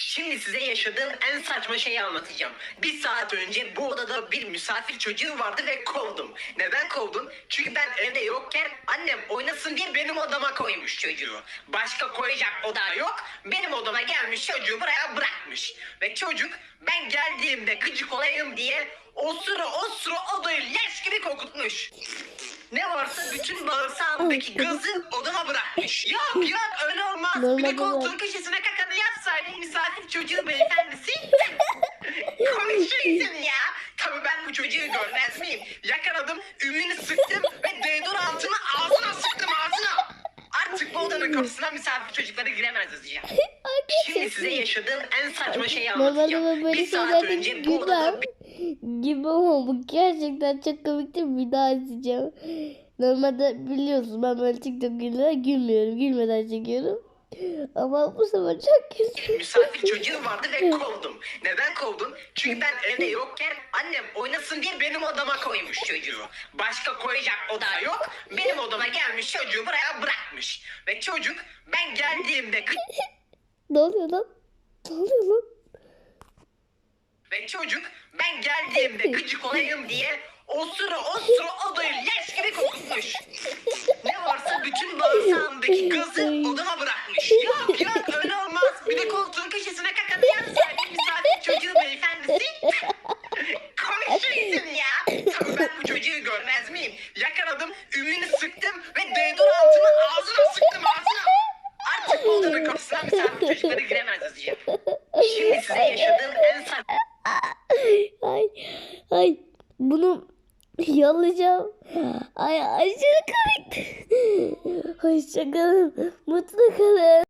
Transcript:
Şimdi size yaşadığım en saçma şeyi anlatacağım. Bir saat önce bu odada bir misafir çocuğu vardı ve kovdum. Neden kovdum? Çünkü ben evde yokken annem oynasın diye benim odama koymuş çocuğu. Başka koyacak oda yok. Benim odama gelmiş çocuğu buraya bırakmış. Ve çocuk ben geldiğimde gıcık olayım diye osuru osuru odayı leş gibi kokutmuş. Ne varsa bütün bağırsağımdaki gazı odama bırakmış. Yok yok öyle olmaz. Bir de koltuğun köşesine misafir çocuğu beyefendisi. Konuşuyorsun ya. Tabii ben bu çocuğu görmez miyim? Yakaladım, ümünü sıktım ve deodorantını ağzına sıktım ağzına. Artık bu odanın kapısına misafir çocukları giremez diyeceğim. Şimdi size yaşadığım en saçma şeyi anlatacağım. Bir saat önce bu odada gibi ama bu gerçekten çok komikti bir daha izleyeceğim. Normalde biliyorsun ben böyle TikTok videolara gülmüyorum. Gülmeden çekiyorum. Ama bu sefer çok güldüm. misafir çocuğu vardı ve kovdum. Neden kovdum? Çünkü ben evde yokken annem oynasın diye benim odama koymuş çocuğu. Başka koyacak oda yok. Benim odama gelmiş çocuğu buraya bırakmış. Ve çocuk ben geldiğimde Ne oluyor lan? Ne oluyor lan? ve çocuk ben geldiğimde gıcık olayım diye osuru osuru odayı leş gibi kokutmuş. Ne varsa bütün bağırsağımdaki gazı odama bırakmış. Yok yok öyle olmaz. Bir de koltuğun köşesine kakanı yapsaydın misafir çocuğu beyefendisi. Konuşuyorsun ya. Tabii ben bu çocuğu görmez miyim? Yakaladım, ümünü sıktım ve deodorantını ağzına sıktım ağzına. Artık odanın kapısına misafir çocukları giremez diyeceğim. Şimdi size yaşadığım en saçma Ay ay bunu yollayacağım. Ay aşırı komikti. Hoşçakalın. Mutlu kalın.